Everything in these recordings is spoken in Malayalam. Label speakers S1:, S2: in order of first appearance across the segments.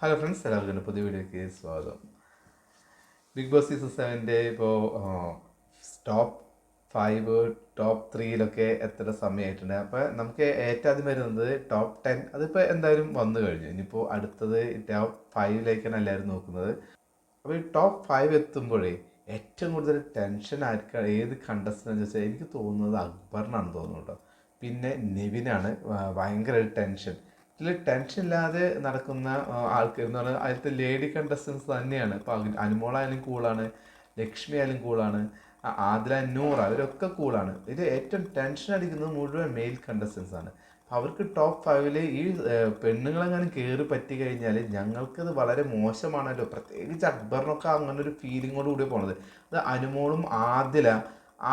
S1: ഹലോ ഫ്രണ്ട്സ് എല്ലാവർക്കും പുതിയ വീഡിയോയ്ക്ക് സ്വാഗതം. ബിഗ് ബോസ് സീസൺ സെവന്റെ ഇപ്പോൾ ടോപ്പ് ഫൈവ് ടോപ്പ് ത്രീയിലൊക്കെ എത്ര സമയമായിട്ടുണ്ട് അപ്പോൾ നമുക്ക് ഏറ്റവും ആദ്യം വരുന്നത് ടോപ്പ് ടെൻ അതിപ്പോൾ എന്തായാലും വന്നു കഴിഞ്ഞു. ഇനിയിപ്പോൾ അടുത്തത് ടോപ്പ് ഫൈവിലേക്കാണ് എല്ലാവരും നോക്കുന്നത്. അപ്പോൾ ഈ ടോപ്പ് ഫൈവ് എത്തുമ്പോഴേ ഏറ്റവും കൂടുതൽ ടെൻഷൻ ആയിരിക്കും ഏത് കണ്ടസ്റ്റന്റ് വെച്ചാൽ എനിക്ക് തോന്നുന്നത് അക്ബറിനാണ് തോന്നുന്നു കേട്ടോ. പിന്നെ നെവിനാണ് ഭയങ്കര ടെൻഷൻ ഇതിൽ ടെൻഷൻ ഇല്ലാതെ നടക്കുന്ന ആൾക്കാർ എന്ന് പറഞ്ഞാൽ അതിലത്തെ ലേഡി കണ്ടസ്റ്റൻസ് തന്നെയാണ്. ഇപ്പോൾ അനുമോളായാലും കൂളാണ് ലക്ഷ്മി ആയാലും കൂളാണ് ആദില നൂർ അവരൊക്കെ കൂളാണ് ഇത് ഏറ്റവും ടെൻഷൻ അടിക്കുന്നത് മുഴുവൻ മെയിൽ കണ്ടസ്റ്റൻസ് ആണ്. അവർക്ക് ടോപ്പ് ഫൈവിൽ ഈ പെണ്ണുങ്ങളെങ്ങനെ കയറി പറ്റി കഴിഞ്ഞാൽ ഞങ്ങൾക്കത് വളരെ മോശമാണല്ലോ. പ്രത്യേകിച്ച് അക്ബറിനൊക്കെ അങ്ങനെ ഒരു ഫീലിങ്ങോട് കൂടി പോണത്. അത് അനുമോളും ആദില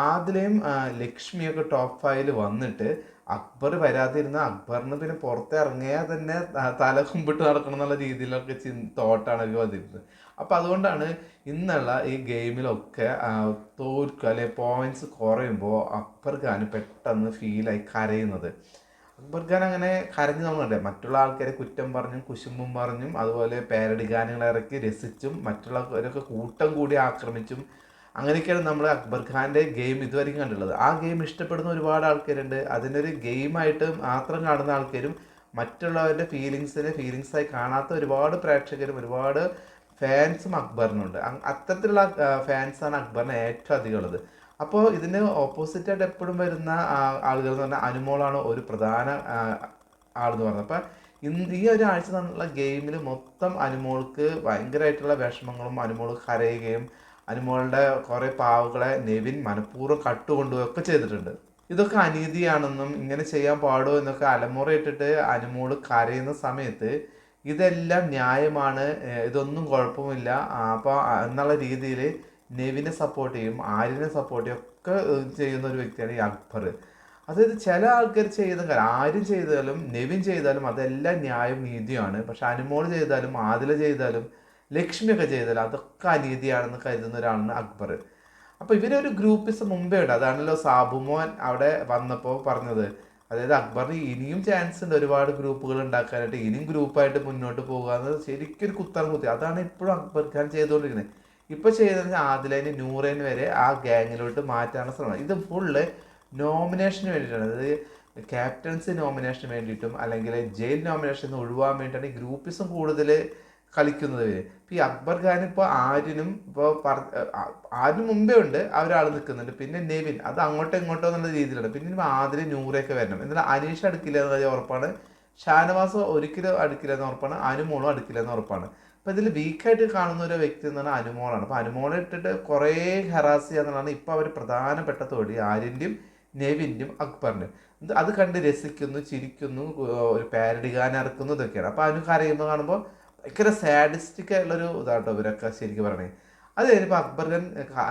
S1: ആദിലയും ലക്ഷ്മിയൊക്കെ ടോപ്പ് ഫൈവിൽ വന്നിട്ട് അക്ബർ വരാതിരുന്ന അക്ബറിന് പിന്നെ പുറത്ത് ഇറങ്ങിയാൽ തന്നെ തല കുമ്പിട്ട് നടക്കണം എന്നുള്ള രീതിയിലൊക്കെ ചി തോട്ടാണ് അവർ വന്നിരുന്നത്. അപ്പം അതുകൊണ്ടാണ് ഇന്നുള്ള ഈ ഗെയിമിലൊക്കെ തോൽക്കുക അല്ലെ പോയിന്റ്സ് കുറയുമ്പോൾ അക്ബർ ഖാൻ പെട്ടെന്ന് ഫീലായി കരയുന്നത്. അക്ബർ ഖാൻ അങ്ങനെ കരഞ്ഞു നോക്കണ്ടേ മറ്റുള്ള ആൾക്കാരെ കുറ്റം പറഞ്ഞും കുശുമ്പും പറഞ്ഞും അതുപോലെ പേരടി ഗാനങ്ങൾ ഇറക്കി രസിച്ചും മറ്റുള്ളവരൊക്കെ കൂട്ടം കൂടി ആക്രമിച്ചും അങ്ങനെയൊക്കെയാണ് നമ്മൾ അക്ബർ ഖാന്റെ ഗെയിം ഇതുവരെയും കണ്ടുള്ളത് ആ ഗെയിം ഇഷ്ടപ്പെടുന്ന ഒരുപാട് ആൾക്കാരുണ്ട്. അതിനൊരു ഗെയിമായിട്ട് മാത്രം കാണുന്ന ആൾക്കാരും മറ്റുള്ളവരുടെ ഫീലിങ്സിനെ ഫീലിങ്സായി കാണാത്ത ഒരുപാട് പ്രേക്ഷകരും ഒരുപാട് ഫാൻസും അക്ബറിനുണ്ട്. അത്തരത്തിലുള്ള ഫാൻസാണ് അക്ബറിന് ഏറ്റവും അധികം ഉള്ളത്. അപ്പോൾ ഇതിന് ഓപ്പോസിറ്റായിട്ട് എപ്പോഴും വരുന്ന ആളുകൾ എന്ന് പറഞ്ഞാൽ അനുമോളാണ് ഒരു പ്രധാന ആളെന്ന് പറഞ്ഞത്. അപ്പം ഇന്ന് ഈ ഒരു ആഴ്ച തന്നുള്ള ഗെയിമിൽ മൊത്തം അനുമോൾക്ക് ഭയങ്കരമായിട്ടുള്ള വിഷമങ്ങളും അനുമോൾ കരയുകയും അനുമോളുടെ കുറേ പാവുകളെ നെവിൻ മനഃപൂർവം കട്ടുകൊണ്ടുപോയൊക്കെ ചെയ്തിട്ടുണ്ട്. ഇതൊക്കെ അനീതിയാണെന്നും ഇങ്ങനെ ചെയ്യാൻ പാടുമോ എന്നൊക്കെ അലമുറയിട്ടിട്ട് അനുമോൾ കരയുന്ന സമയത്ത് ഇതെല്ലാം ന്യായമാണ് ഇതൊന്നും കുഴപ്പമില്ല. അപ്പോൾ എന്നുള്ള രീതിയിൽ നെവിനെ സപ്പോർട്ട് ചെയ്യും ആര്യനെ സപ്പോർട്ട് ചെയ്യും ഒക്കെ ചെയ്യുന്ന ഒരു വ്യക്തിയാണ് ഈ അക്ബർ. അതായത് ചില ആൾക്കാർ ചെയ്യുന്ന കാര്യം ആരും ചെയ്താലും നെവിൻ ചെയ്താലും അതെല്ലാം ന്യായം നീതിയാണ് പക്ഷെ അനുമോൾ ചെയ്താലും ആദില ചെയ്താലും ലക്ഷ്മിയൊക്കെ ചെയ്തല്ലോ അതൊക്കെ അനീതിയാണെന്ന് കരുതുന്ന ഒരാളാണ് അക്ബർ. അപ്പോൾ ഇവരൊരു ഗ്രൂപ്പിസം മുമ്പേ ഉണ്ട്. അതാണല്ലോ സാബുമോൻ അവിടെ വന്നപ്പോൾ പറഞ്ഞത്. അതായത് അക്ബറിന് ഇനിയും ചാൻസ് ഉണ്ട് ഒരുപാട് ഗ്രൂപ്പുകൾ ഉണ്ടാക്കാനായിട്ട്. ഇനിയും ഗ്രൂപ്പായിട്ട് മുന്നോട്ട് പോകുക ശരിക്കും ഒരു കുത്തം കുത്തി. അതാണ് ഇപ്പോഴും അക്ബർ ഖാൻ ചെയ്തുകൊണ്ടിരിക്കുന്നത്. ഇപ്പൊ ചെയ്തതെന്ന് ആദിലേന് നൂറേന് വരെ ആ ഗ്യാങ്ങിലോട്ട് മാറ്റാനുള്ള ശ്രമം. ഇത് ഫുള്ള് നോമിനേഷന് വേണ്ടിയിട്ടാണ്. അതായത് ക്യാപ്റ്റൻസി നോമിനേഷന് വേണ്ടിയിട്ടും അല്ലെങ്കിൽ ജയിൽ നോമിനേഷൻ ഒഴിവാൻ വേണ്ടിയിട്ടാണ് ഈ ഗ്രൂപ്പിസം കൂടുതൽ കളിക്കുന്നത് വരെ. ഇപ്പൊ ഈ അക്ബർ ഖാൻ ഇപ്പോൾ ആര്യനും ഇപ്പോൾ ആര്യന് മുമ്പേ ഉണ്ട് അവരാൾ നിൽക്കുന്നുണ്ട്. പിന്നെ നെവിൻ അത് അങ്ങോട്ടോ ഇങ്ങോട്ടോ എന്നുള്ള രീതിയിലാണ്. പിന്നെ ഇനി ആദിൽ നൂറൊക്കെ വരണം. എന്നാൽ അനീഷ് അടുക്കില്ല എന്നുള്ള ഉറപ്പാണ്. ഷാനവാസ് ഒരിക്കലും അടുക്കില്ല എന്ന് ഉറപ്പാണ്. അനുമോളും അടുക്കില്ല എന്ന് ഉറപ്പാണ്. അപ്പൊ ഇതിൽ വീക്കായിട്ട് കാണുന്ന ഒരു വ്യക്തി എന്ന് പറഞ്ഞാൽ അനുമോളാണ്. അപ്പോൾ അനുമോളെ ഇട്ടിട്ട് കുറേ ഹെറാസ് ചെയ്യുക എന്നുള്ളതാണ് ഇപ്പൊ അവർ പ്രധാനപ്പെട്ട തൊഴിൽ ആര്യന്റെയും നെവിന്റെയും അക്ബറിന്റെയും അത് കണ്ട് രസിക്കുന്നു ചിരിക്കുന്നു ഒരു പാരഡി ഗാനം ഇറക്കുന്നു ഇതൊക്കെയാണ്. അപ്പൊ അനു കരയുമ്പോൾ കാണുമ്പോൾ ഭയങ്കര സാഡിസ്റ്റിക് ആയിട്ടുള്ളൊരു ഇതാട്ടോ ഇവരൊക്കെ ശരിക്കും പറയണേ. അത് കഴിഞ്ഞപ്പോൾ ആ,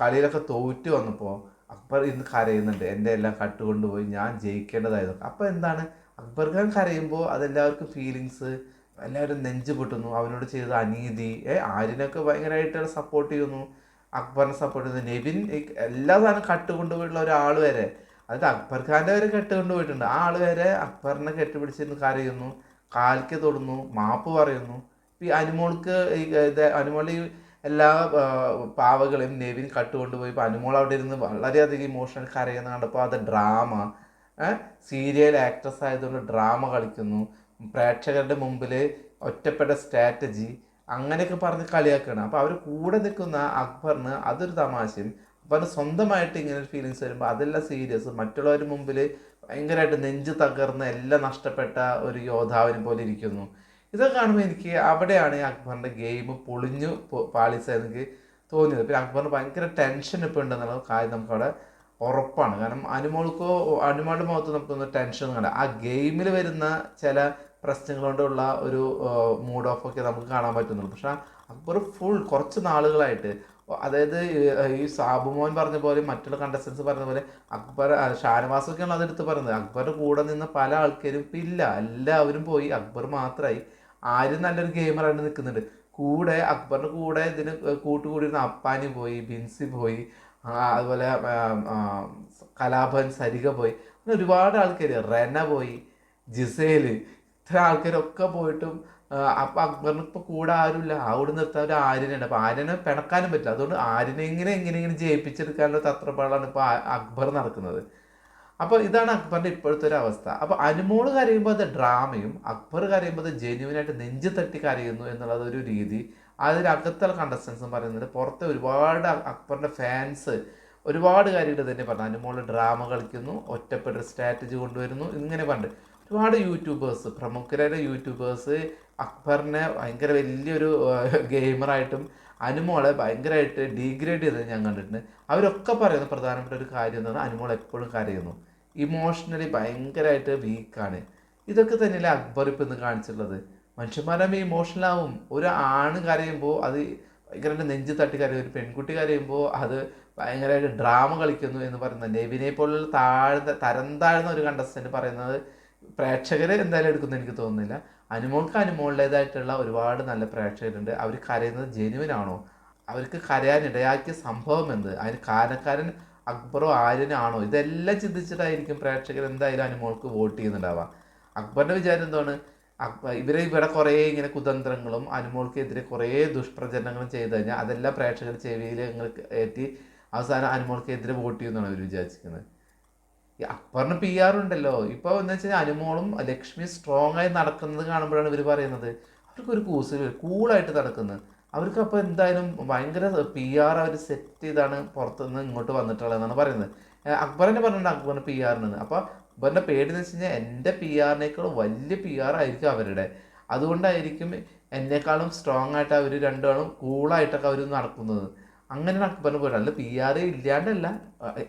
S1: കളിയിലൊക്കെ തോറ്റു വന്നപ്പോൾ അക്ബർ ഇന്ന് കരയുന്നുണ്ട്. എന്റെ എല്ലാം കട്ട് കൊണ്ടുപോയി ഞാൻ ജയിക്കേണ്ടതായിരുന്നു. അപ്പോൾ എന്താണ്? അക്ബർ ഖാൻ കരയുമ്പോൾ അതെല്ലാവർക്കും ഫീലിങ്സ് എല്ലാവരും നെഞ്ച് പൊട്ടുന്നു. അവനോട് ചെയ്ത അനീതി ഏ ആര്യനൊക്കെ ഭയങ്കരമായിട്ട് സപ്പോർട്ട് ചെയ്യുന്നു. അക്ബറിനെ സപ്പോർട്ട് ചെയ്യുന്നു. നെവിൻ എല്ലാ സാധനം കട്ട് കൊണ്ടുപോയിട്ടുള്ള ഒരാൾ വരെ. അതായത് അക്ബർ ഖാന്റെ വരെ കെട്ടുകൊണ്ടുപോയിട്ടുണ്ട്. ആ ആൾ വരെ അക്ബറിനെ കെട്ടിപ്പിടിച്ചിരുന്ന് കരയുന്നു. കാൽക്ക് തൊടുന്നു മാപ്പ് പറയുന്നു. ഈ അനുമോൾക്ക് ഈ ഇത് അനുമോളി എല്ലാ പാവകളെയും നെവിൻ കട്ടുകൊണ്ടുപോയി. ഇപ്പോൾ അനുമോൾ അവിടെ ഇരുന്ന് വളരെയധികം ഇമോഷണൽ കരയുന്ന കണ്ടപ്പോൾ അത് ഡ്രാമ സീരിയൽ ആക്ട്രസ് ആയതുകൊണ്ട് ഡ്രാമ കളിക്കുന്നു. പ്രേക്ഷകരുടെ മുമ്പിൽ ഒറ്റപ്പെട്ട സ്ട്രാറ്റജി അങ്ങനെയൊക്കെ പറഞ്ഞ് കളിയാക്കുകയാണ്. അപ്പോൾ അവർ കൂടെ നിൽക്കുന്ന അക്ബറിന് അതൊരു തമാശയും അക്ബറിന് സ്വന്തമായിട്ട് ഇങ്ങനെ ഒരു ഫീലിങ്സ് വരുമ്പോൾ അതെല്ലാം സീരിയസ് മറ്റുള്ളവർ മുമ്പിൽ ഭയങ്കരമായിട്ട് നെഞ്ച് തകർന്ന് എല്ലാം നഷ്ടപ്പെട്ട ഒരു യോദ്ധാവിനെ പോലെ ഇരിക്കുന്നു. ഇതൊക്കെ കാണുമ്പോൾ എനിക്ക് അവിടെയാണ് ഈ അക്ബറിന്റെ ഗെയിം പൊളിഞ്ഞു പാളിച്ച എനിക്ക് തോന്നിയത്. പിന്നെ അക്ബറിന് ഭയങ്കര ടെൻഷൻ ഇപ്പോൾ ഉണ്ടെന്നുള്ള കാര്യം നമുക്കവിടെ ഉറപ്പാണ്. കാരണം അനുമോൾക്കോ അനുമോളുടെ മുഖത്ത് നമുക്കൊന്ന് ടെൻഷൻ കണ്ട ആ ഗെയിമിൽ വരുന്ന ചില പ്രശ്നങ്ങൾ കൊണ്ടുള്ള ഒരു മൂഡ് ഓഫ് ഒക്കെ നമുക്ക് കാണാൻ പറ്റുന്നുള്ളൂ. പക്ഷേ അക്ബർ ഫുൾ കുറച്ച് നാളുകളായിട്ട് അതായത് ഈ- സാബുമോൻ പറഞ്ഞ പോലെ മറ്റുള്ള കണ്ടസ്റ്റൻസ് പറഞ്ഞ പോലെ അക്ബർ ഷാനവാസൊക്കെയാണ് അതെടുത്ത് പറയുന്നത് അക്ബറിന്റെ കൂടെ നിന്ന് പല ആൾക്കാരും ഇപ്പം ഇല്ല. എല്ലാവരും പോയി. അക്ബർ മാത്രമായി ആരും നല്ലൊരു ഗെയിമറായിട്ട് നിൽക്കുന്നുണ്ട്. കൂടെ അക്ബറിന്റെ കൂടെ ഇതിന് കൂട്ടുകൂടിയിരുന്ന അപ്പാനി പോയി ബിൻസി പോയി അതുപോലെ ആ, സരിക പോയി. അങ്ങനെ ഒരുപാട് ആൾക്കാർ റെന പോയി ജിസേൽ ഇത്ര ആൾക്കാരൊക്കെ പോയിട്ടും അപ്പം അക്ബറിന് ഇപ്പോൾ കൂടെ ആരുമില്ല. അവിടെ നിർത്താൻ ഒരു ആര്യനുണ്ട്. അപ്പോൾ ആര്യനെ പിണക്കാനും പറ്റില്ല. അതുകൊണ്ട് ആര്യനെ ഇങ്ങനെ എങ്ങനെയെങ്കിലും ജയിപ്പിച്ചെടുക്കാനുള്ള തത്രപ്പാടാണ് ഇപ്പോൾ അക്ബർ നടക്കുന്നത്. അപ്പോൾ ഇതാണ് അക്ബറിന്റെ ഇപ്പോഴത്തെ ഒരു അവസ്ഥ. അപ്പോൾ അനുമോൾ കരയുമ്പോൾ അത് ഡ്രാമയും അക്ബർ കരയുമ്പോൾ അത് ജെന്യുവനായിട്ട് നെഞ്ച് തട്ടി കരയുന്നു എന്നുള്ളത് ഒരു രീതി. അതിനകത്തുള്ള കണ്ടസ്റ്റൻസും പറയുന്നത് പുറത്തെ ഒരുപാട് അക്ബറിന്റെ ഫാൻസ് ഒരുപാട് കാര്യങ്ങൾ തന്നെ പറഞ്ഞു. അനുമോൾ ഡ്രാമ കളിക്കുന്നു ഒറ്റപ്പെട്ട സ്ട്രാറ്റജി കൊണ്ടുവരുന്നു ഇങ്ങനെ പണ്ട്. ഒരുപാട് യൂട്യൂബേഴ്സ് പ്രമുഖരായ യൂട്യൂബേഴ്സ് അക്ബറിനെ ഭയങ്കര വലിയൊരു ഗെയിമറായിട്ടും അനുമോളെ ഭയങ്കരമായിട്ട് ഡീഗ്രേഡ് ചെയ്തത് ഞാൻ കണ്ടിട്ടുണ്ട്. അവരൊക്കെ പറയുന്ന പ്രധാനപ്പെട്ട ഒരു കാര്യം എന്ന് പറഞ്ഞാൽ അനുമോൾ എപ്പോഴും കരയുന്നു. ഇമോഷണലി ഭയങ്കരമായിട്ട് വീക്കാണ് ഇതൊക്കെ തന്നെയല്ലേ അക്ബർ ഇപ്പം ഇന്ന് കാണിച്ചിട്ടുള്ളത്? മനുഷ്യന്മാരാകുമ്പോൾ ഇമോഷണൽ ആവും. ഒരു ആണ് കരയുമ്പോൾ അത് ഭയങ്കരമായിട്ട് നെഞ്ച് തട്ടി കരയും. ഒരു പെൺകുട്ടി കരയുമ്പോൾ അത് ഭയങ്കരമായിട്ട് ഡ്രാമ കളിക്കുന്നു എന്ന് പറയുന്നത്. നെവിനെ പോലുള്ള താഴ്ന്ന തരം താഴ്ന്ന ഒരു കണ്ടസ്റ്റന്റ് പറയുന്നത് പ്രേക്ഷകർ എന്തായാലും എടുക്കുന്നു എനിക്ക് തോന്നുന്നില്ല. അനുമോൾക്ക് അനുമോളുടേതായിട്ടുള്ള ഒരുപാട് നല്ല പ്രേക്ഷകരുണ്ട്. അവർ കരയുന്നത് ജെനുവിൻ ആണോ? അവർക്ക് കരയാൻ ഇടയാക്കിയ സംഭവം എന്ത്? അതിന് കാരണക്കാരൻ അക്ബറോ ആര്യനാണോ ഇതെല്ലാം ചിന്തിച്ചിട്ടായിരിക്കും പ്രേക്ഷകർ എന്തായാലും അനുമോൾക്ക് വോട്ട് ചെയ്യുന്നുണ്ടാവുക. അക്ബറിന്റെ വിചാരം എന്താണ്? അക്ബർ ഇവരെ ഇവിടെ കുറേ ഇങ്ങനെ കുതന്ത്രങ്ങളും അനുമോൾക്കെതിരെ കുറേ ദുഷ്പ്രചരണങ്ങളും ചെയ്തു കഴിഞ്ഞാൽ അതെല്ലാം പ്രേക്ഷകർ ചെവിയിൽ നിങ്ങൾക്ക് ഏറ്റി അവസാനം അനുമോൾക്കെതിരെ വോട്ട് ചെയ്യുമെന്നാണ് അവർ വിചാരിക്കുന്നത് ഈ അക്ബറിന് പി ആർ ഉണ്ടല്ലോ. ഇപ്പോൾ എന്താ വെച്ചാൽ അനുമോളും ലക്ഷ്മി സ്ട്രോങ് ആയി നടക്കുന്നത് കാണുമ്പോഴാണ് ഇവർ പറയുന്നത്. അവർക്ക് ഒരു കൂസിൽ കൂളായിട്ട് നടക്കുന്നത് അവർക്ക് അപ്പോൾ എന്തായാലും ഭയങ്കര പി ആർ അവർ സെറ്റ് ചെയ്താണ് പുറത്തുനിന്ന് ഇങ്ങോട്ട് വന്നിട്ടുള്ളതെന്നാണ് പറയുന്നത്. ഏഹ് അക്ബറിനെ പറഞ്ഞിട്ടുണ്ട് അക്ബറിന് പി ആറിന് അപ്പോൾ അക്ബറിന്റെ പേടി എന്ന് വെച്ച് കഴിഞ്ഞാൽ എന്റെ പി ആറിനേക്കാൾ വലിയ പി ആർ ആയിരിക്കും അവരുടെ. അതുകൊണ്ടായിരിക്കും എന്നെക്കാളും സ്ട്രോങ് ആയിട്ട് അവർ രണ്ടാളും കൂളായിട്ടൊക്കെ അവർ നടക്കുന്നത്. അങ്ങനെയാണ് അക്ബറിന് പോയിട്ട് അല്ല പി ആർ ഇല്ലാണ്ടല്ല.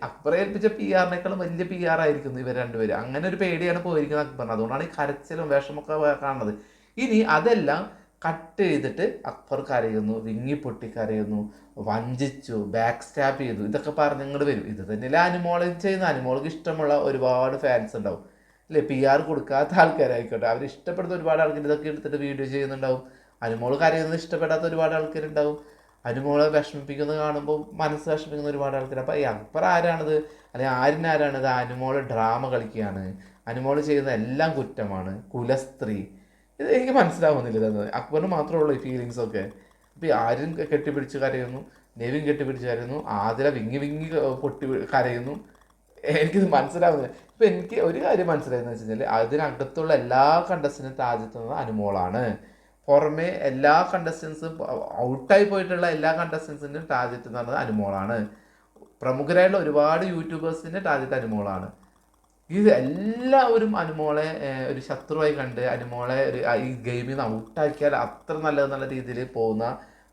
S1: അക്ബറെ ഏൽപ്പിച്ച പി ആറിനേക്കാളും വലിയ പി ആർ ആയിരിക്കുന്നു ഇവർ രണ്ടുപേരും. അങ്ങനെ ഒരു പേടിയാണ് പോയിരിക്കുന്നത് അക്ബറിന്. അതുകൊണ്ടാണ് ഈ കരച്ചിലും വിഷമൊക്കെ കാണുന്നത്. ഇനി അതെല്ലാം കട്ട് ചെയ്തിട്ട് അക്ബർ കരയുന്നു വിങ്ങി പൊട്ടി കരയുന്നു വഞ്ചിച്ചു ബാക്ക് സ്റ്റാപ്പ് ചെയ്തു. ഇതൊക്കെ പറഞ്ഞ് ഇങ്ങോട്ട് വരും. ഇത് തന്നെയല്ലേ അനുമോളെ ചെയ്യുന്ന അനുമോൾക്ക് ഇഷ്ടമുള്ള ഒരുപാട് ഫാൻസ് ഉണ്ടാവും. അല്ലേ? പി ആർ കൊടുക്കാത്ത ആൾക്കാരായിക്കോട്ടെ. അവർ ഇഷ്ടപ്പെടുന്ന ഒരുപാട് ആൾക്കാർ ഇതൊക്കെ എടുത്തിട്ട് വീഡിയോ ചെയ്യുന്നുണ്ടാവും. അനുമോൾ കരയുന്നത് ഇഷ്ടപ്പെടാത്ത ഒരുപാട് ആൾക്കാരുണ്ടാവും. അനുമോളെ വിഷമിപ്പിക്കുന്നത് കാണുമ്പോൾ മനസ്സ് വിഷമിക്കുന്ന ഒരുപാട് ആൾക്കാർ അപ്പോൾ ഈ അക്ബർ ആരാണിത്? അല്ലെങ്കിൽ ആരിനാരാണിത് അനുമോൾ ഡ്രാമ കളിക്കുകയാണ്. അനുമോൾ ചെയ്യുന്ന എല്ലാം കുറ്റമാണ്. കുലസ്ത്രീ. ഇത് എനിക്ക് മനസ്സിലാവുന്നില്ല ഇതെന്നത് അക്ബറിന് മാത്രമേ ഉള്ളൂ ഈ ഫീലിങ്സ് ഒക്കെ. അപ്പോൾ ഈ ആരും കെട്ടിപ്പിടിച്ച് കരയുന്നു. നെവിൻ കെട്ടിപ്പിടിച്ച് കരയുന്നു. ആതിര വിങ്ങി വിങ്ങി പൊട്ടി കരയുന്നു. എനിക്കിത് മനസ്സിലാവുന്നില്ല. ഇപ്പം എനിക്ക് ഒരു കാര്യം മനസ്സിലായെന്ന് വെച്ച് കഴിഞ്ഞാൽ അതിനകത്തുള്ള എല്ലാ കണ്ടസ്റ്റിനും താജത്തുന്നത് അനുമോളാണ്. പുറമെ എല്ലാ കണ്ടസ്റ്റൻസും ഔട്ടായി പോയിട്ടുള്ള എല്ലാ കണ്ടസ്റ്റൻസിന്റെയും ടാർജറ്റ് എന്ന് പറയുന്നത് അനുമോളാണ്. പ്രമുഖരായിട്ടുള്ള ഒരുപാട് യൂട്യൂബേഴ്സിന്റെ ടാർജറ്റ് അനുമോളാണ്. ഇത് എല്ലാവരും അനുമോളെ ഒരു ശത്രുവായി കണ്ട് അനുമോളെ ഒരു ഈ ഗെയിമിൽ നിന്ന് ഔട്ടാക്കിയാൽ അത്ര നല്ലതെന്നുള്ള രീതിയിൽ പോകുന്ന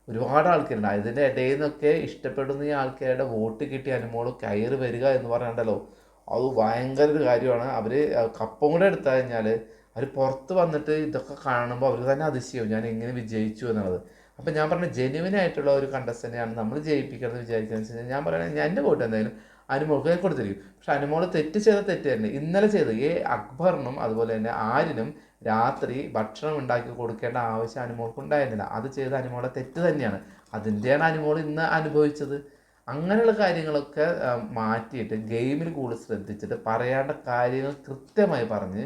S1: ഒരുപാട് ആൾക്കാരുണ്ട്. അതിന്റെ ഇടയിൽ നിന്നൊക്കെ ഇഷ്ടപ്പെടുന്ന ഈ ആൾക്കാരുടെ വോട്ട് കിട്ടി അനുമോൾ കയറി വരിക എന്ന് പറയണ്ടല്ലോ അത് ഭയങ്കര ഒരു കാര്യമാണ്. അവർ കപ്പം കൂടെ എടുത്തു കഴിഞ്ഞാൽ അവർ പുറത്ത് വന്നിട്ട് ഇതൊക്കെ കാണുമ്പോൾ അവർക്ക് തന്നെ അതിശയവും ഞാൻ എങ്ങനെ വിജയിച്ചു? എന്നുള്ളത്. അപ്പം ഞാൻ പറഞ്ഞ ജെനുവിൻ ആയിട്ടുള്ള ഒരു കണ്ടസ്റ്റന്റാണ് നമ്മൾ ജയിപ്പിക്കണമെന്ന് വിചാരിക്കുന്നത്. വെച്ച് കഴിഞ്ഞാൽ ഞാൻ പറയണത് ഞാൻ എന്റെ വോട്ട് എന്തായാലും അനുമോൾക്ക് കൊടുത്തിരിക്കും. പക്ഷെ അനുമോൾ തെറ്റ് ചെയ്ത തെറ്റ് തന്നെ. ഇന്നലെ ചെയ്ത് ഈ അക്ബറിനും അതുപോലെ തന്നെ ആരിനും രാത്രി ഭക്ഷണം ഉണ്ടാക്കി കൊടുക്കേണ്ട ആവശ്യം അനുമോൾക്ക് ഉണ്ടായിരുന്നില്ല. അത് ചെയ്ത അനുമോളെ തെറ്റ് തന്നെയാണ്. അതിന്റെയാണ് അനുമോൾ ഇന്ന് അനുഭവിച്ചത്. അങ്ങനെയുള്ള കാര്യങ്ങളൊക്കെ മാറ്റിയിട്ട് ഗെയിമിൽ കൂടുതൽ ശ്രദ്ധിച്ചിട്ട് പറയേണ്ട കാര്യങ്ങൾ കൃത്യമായി പറഞ്ഞ്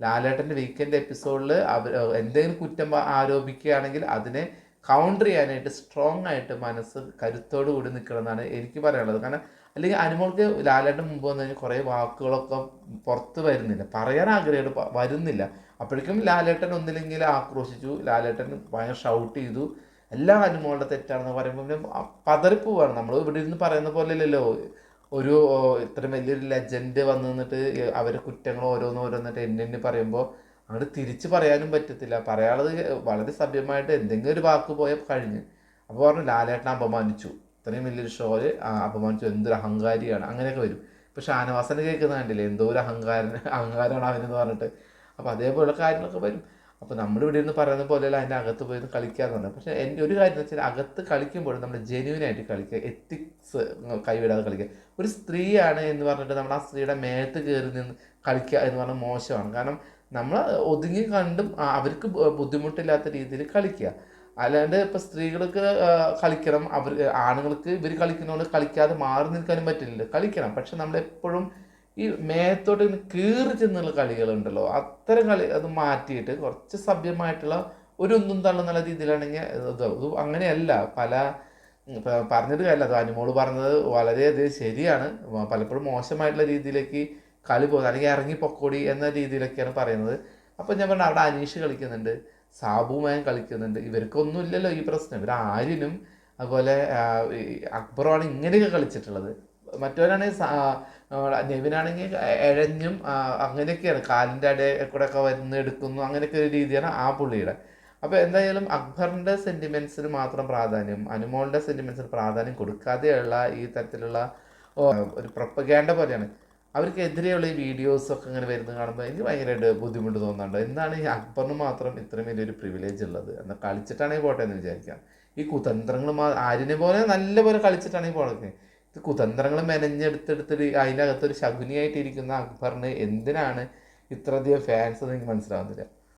S1: ലാലേട്ടന്റെ വീക്കെൻഡ് എപ്പിസോഡിൽ അവർ എന്തെങ്കിലും കുറ്റം ആരോപിക്കുകയാണെങ്കിൽ അതിനെ കൗണ്ടർ ചെയ്യാനായിട്ട് സ്ട്രോങ് ആയിട്ട് മനസ്സ് കരുത്തോടു കൂടി നിൽക്കണമെന്നാണ് എനിക്ക് പറയാനുള്ളത്. കാരണം അല്ലെങ്കിൽ അനുമോൾക്ക് ലാലേട്ടൻ മുമ്പ് വന്നു കഴിഞ്ഞാൽ കുറേ വാക്കുകളൊക്കെ പുറത്ത് വരുന്നില്ല. പറയാൻ ആഗ്രഹമായിട്ട് വരുന്നില്ല. അപ്പോഴേക്കും ലാലേട്ടൻ ഒന്നില്ലെങ്കിൽ ആക്രോശിച്ചു. ലാലേട്ടൻ ഭയങ്കര ഷൗട്ട് ചെയ്തു. എല്ലാം അനുമോളുടെ തെറ്റാണെന്ന് പറയുമ്പോൾ പതറിപ്പോവാണ്. നമ്മൾ ഇവിടെ ഇരുന്ന് പറയുന്ന പോലെ അല്ലല്ലോ ഒരു ഇത്ര വലിയൊരു ലെജൻഡ് വന്നു നിന്നിട്ട് അവരെ കുറ്റങ്ങൾ ഓരോന്ന് ഓരോന്നിട്ട് എന്നെ പറയുമ്പോൾ അങ്ങോട്ട് തിരിച്ച് പറയാനും പറ്റത്തില്ല. പറയാനുള്ളത് വളരെ സഭ്യമായിട്ട് എന്തെങ്കിലും ഒരു വാക്ക് പോയാൽ കഴിഞ്ഞ്. അപ്പോൾ പറഞ്ഞു ലാലേട്ടനെ അപമാനിച്ചു. ഇത്രയും വലിയൊരു ഷോയിൽ അപമാനിച്ചു. എന്തൊരു അഹങ്കാരിയാണ്. അങ്ങനെയൊക്കെ വരും. ഇപ്പോൾ ഷാനവാസനെ കേൾക്കുന്ന കണ്ടില്ലേ? എന്തോ ഒരു അഹങ്കാരൻ അഹങ്കാരമാണ് അവനെന്ന് പറഞ്ഞിട്ട്. അപ്പോൾ അതേപോലെ കാര്യങ്ങളൊക്കെ വരും. അപ്പോൾ നമ്മൾ ഇവിടെ ഇരുന്ന് പറയുന്ന പോലെയല്ല അതിന്റെ അകത്ത് പോയി കളിക്കാന്ന് പറഞ്ഞത്. പക്ഷേ എന്റെ ഒരു കാര്യം എന്ന് വെച്ചാൽ അകത്ത് കളിക്കുമ്പോൾ നമ്മൾ ആയിട്ട് കളിക്കുക. എത്തിക്സ് കൈവിടാതെ കളിക്കുക. ഒരു സ്ത്രീയാണ് എന്ന് പറഞ്ഞിട്ട് നമ്മൾ ആ സ്ത്രീയുടെ മേത്ത് കയറി നിന്ന് കളിക്കുക എന്ന് പറഞ്ഞാൽ മോശമാണ്. കാരണം നമ്മൾ ഒതുങ്ങി കണ്ടും അവർക്ക് ബുദ്ധിമുട്ടില്ലാത്ത രീതിയിൽ കളിക്കുക. അല്ലാണ്ട് ഇപ്പം സ്ത്രീകൾക്ക് കളിക്കണം. അവർ ആണുങ്ങൾക്ക് ഇവർ കളിക്കുന്നതുകൊണ്ട് കളിക്കാതെ മാറി നിൽക്കാനും പറ്റില്ല കളിക്കണം. പക്ഷെ നമ്മൾ എപ്പോഴും ഈ മേത്തോട്ട് ഇങ്ങനെ കീറി ചെന്നുള്ള കളികളുണ്ടല്ലോ അത്തരം കളി അത് മാറ്റിയിട്ട് കുറച്ച് സഭ്യമായിട്ടുള്ള ഒരു ഒന്നും തള്ളുന്നുള്ള രീതിയിലാണെങ്കിൽ ഇത് അങ്ങനെയല്ല. പല പറഞ്ഞിട്ട് കാര്യമില്ല. അത് അനുമോൾ പറഞ്ഞത് വളരെയധികം ശരിയാണ്. പലപ്പോഴും മോശമായിട്ടുള്ള രീതിയിലേക്ക് കളി പോകുന്നത്. അല്ലെങ്കിൽ ഇറങ്ങി പൊക്കോടി എന്ന രീതിയിലൊക്കെയാണ് പറയുന്നത്. അപ്പം ഞാൻ പറഞ്ഞു അവിടെ അനീഷ് കളിക്കുന്നുണ്ട് സാബുമായൻ കളിക്കുന്നുണ്ട്. ഇവർക്കൊന്നും ഇല്ലല്ലോ ഈ പ്രശ്നം. ഇവർ ആര്യനും അതുപോലെ അക്ബറുമാണ് ഇങ്ങനെയൊക്കെ കളിച്ചിട്ടുള്ളത്. മറ്റവരാണെങ്കിൽ നെവിനാണെങ്കിൽ എഴഞ്ഞും അങ്ങനെയൊക്കെയാണ്. കാലിന്റെ അടയിൽ കൂടെ ഒക്കെ വരുന്ന എടുക്കുന്നു അങ്ങനെയൊക്കെ ഒരു രീതിയാണ് ആ പുള്ളിയുടെ. അപ്പോൾ എന്തായാലും അക്ബറിന്റെ സെന്റിമെന്റ്സിന് മാത്രം പ്രാധാന്യം അനുമോളുടെ സെന്റിമെന്റ്സിന് പ്രാധാന്യം കൊടുക്കാതെയുള്ള ഈ തരത്തിലുള്ള ഒരു പ്രൊപ്പഗാൻഡ പോലെയാണ്. അവർക്കെതിരെയുള്ള ഈ വീഡിയോസൊക്കെ ഇങ്ങനെ വരുന്നത് കാണുമ്പോൾ എനിക്ക് ഭയങ്കരമായിട്ട് ബുദ്ധിമുട്ട് തോന്നുന്നുണ്ട് എന്താണ് ഈ അക്ബറിന് മാത്രം ഇത്രയും വലിയൊരു പ്രിവിലേജ് ഉള്ളത്? എന്നാൽ കളിച്ചിട്ടാണെങ്കിൽ പോട്ടെ എന്ന് വിചാരിക്കാം. ഈ കുതന്ത്രങ്ങൾ ആരിനെ പോലെ നല്ലപോലെ കളിച്ചിട്ടാണെങ്കിൽ പോണൊക്കെ ഇത് കുതന്ത്രങ്ങൾ മെനഞ്ഞെടുത്തെടുത്തിട്ട് അതിനകത്തൊരു ശകുനിയായിട്ടിരിക്കുന്ന അക്ബറിന് എന്തിനാണ് ഇത്രയധികം ഫാൻസ് എന്ന് എനിക്ക് മനസ്സിലാവുന്നില്ല.